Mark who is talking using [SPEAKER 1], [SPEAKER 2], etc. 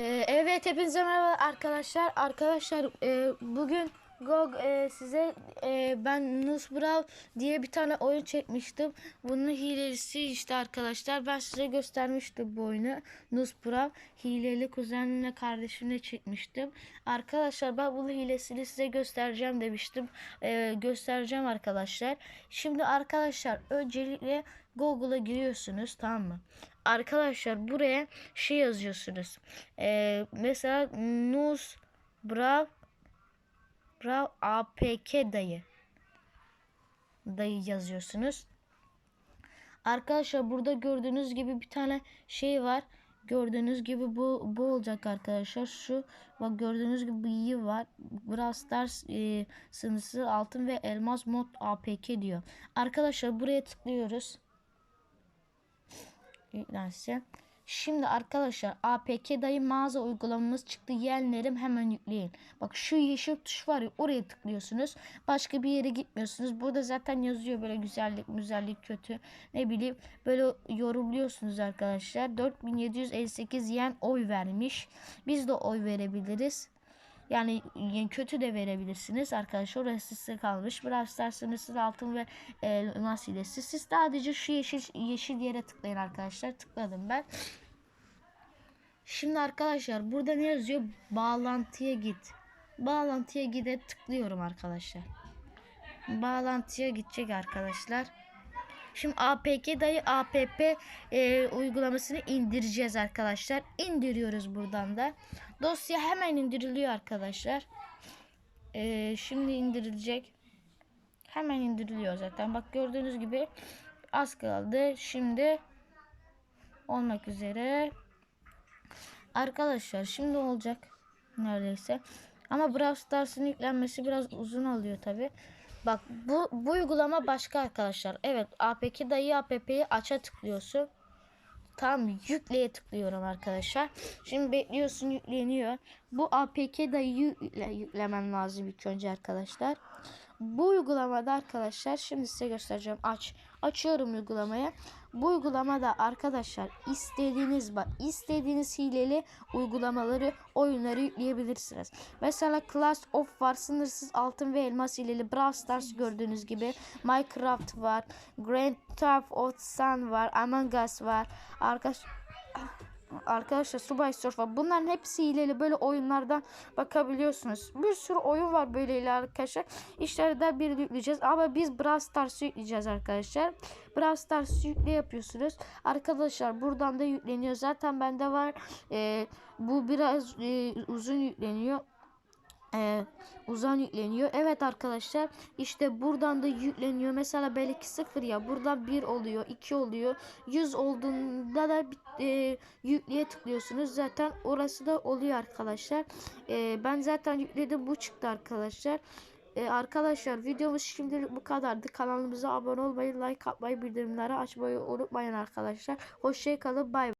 [SPEAKER 1] Ee, evet hepinize merhaba arkadaşlar. Arkadaşlar e, bugün GOG e, size e, ben Nusbrav diye bir tane oyun çekmiştim. Bunun hilesi işte arkadaşlar. Ben size göstermiştim bu oyunu. Nusbrav hileli kuzenimle kardeşimle çekmiştim. Arkadaşlar ben bunun hilesini size göstereceğim demiştim. E, göstereceğim arkadaşlar. Şimdi arkadaşlar öncelikle Google'a giriyorsunuz tamam mı? Arkadaşlar buraya şey yazıyorsunuz. Ee, mesela Nus Brav Brav APK dayı dayı yazıyorsunuz. Arkadaşlar burada gördüğünüz gibi bir tane şey var. Gördüğünüz gibi bu bu olacak arkadaşlar. Şu bak gördüğünüz gibi iyi var. Brawl Stars e, sınırsız altın ve elmas mod APK diyor. Arkadaşlar buraya tıklıyoruz yüklensin. Şimdi arkadaşlar APK dayı mağaza uygulamamız çıktı. Yeğenlerim hemen yükleyin. Bak şu yeşil tuş var ya oraya tıklıyorsunuz. Başka bir yere gitmiyorsunuz. Burada zaten yazıyor böyle güzellik, güzellik kötü. Ne bileyim böyle yorumluyorsunuz arkadaşlar. 4758 yen oy vermiş. Biz de oy verebiliriz. Yani kötü de verebilirsiniz arkadaşlar. Orası size kalmış. Brawl Stars sınırsız altın ve e, elmas hilesi. Siz sadece şu yeşil yeşil yere tıklayın arkadaşlar. Tıkladım ben. Şimdi arkadaşlar burada ne yazıyor? Bağlantıya git. Bağlantıya gide tıklıyorum arkadaşlar. Bağlantıya gidecek arkadaşlar. Şimdi APK dayı APP e, uygulamasını indireceğiz arkadaşlar. İndiriyoruz buradan da. Dosya hemen indiriliyor arkadaşlar. E, şimdi indirilecek. Hemen indiriliyor zaten. Bak gördüğünüz gibi az kaldı. Şimdi olmak üzere. Arkadaşlar şimdi olacak neredeyse. Ama Brawl Stars'ın yüklenmesi biraz uzun alıyor tabi. Bak bu, bu uygulama başka arkadaşlar. Evet APK dayı APP'yi aça tıklıyorsun. Tam yükleye tıklıyorum arkadaşlar. Şimdi bekliyorsun yükleniyor. Bu APK dayı yükle, yüklemen lazım ilk önce arkadaşlar. Bu uygulamada arkadaşlar şimdi size göstereceğim. Aç. Açıyorum uygulamayı. Bu uygulamada arkadaşlar istediğiniz bak istediğiniz hileli uygulamaları oyunları yükleyebilirsiniz. Mesela Clash of var sınırsız altın ve elmas hileli Brawl Stars gördüğünüz gibi Minecraft var Grand Theft Auto Sun var Among Us var arkadaşlar Arkadaşlar Subway Surf var. Bunların hepsi hileli böyle oyunlardan bakabiliyorsunuz. Bir sürü oyun var böyle arkadaşlar. İşlerden biri yükleyeceğiz. Ama biz Brawl Stars'ı yükleyeceğiz arkadaşlar. Brawl Stars yükle yapıyorsunuz. Arkadaşlar buradan da yükleniyor. Zaten bende var. Ee, bu biraz e, uzun yükleniyor e, uzan yükleniyor. Evet arkadaşlar işte buradan da yükleniyor. Mesela belki 0 ya buradan 1 oluyor 2 oluyor. 100 olduğunda da e, yükleye tıklıyorsunuz. Zaten orası da oluyor arkadaşlar. E, ben zaten yükledim bu çıktı arkadaşlar. Ee, arkadaşlar videomuz şimdilik bu kadardı. Kanalımıza abone olmayı, like atmayı, bildirimleri açmayı unutmayın arkadaşlar. Hoşçakalın. Bay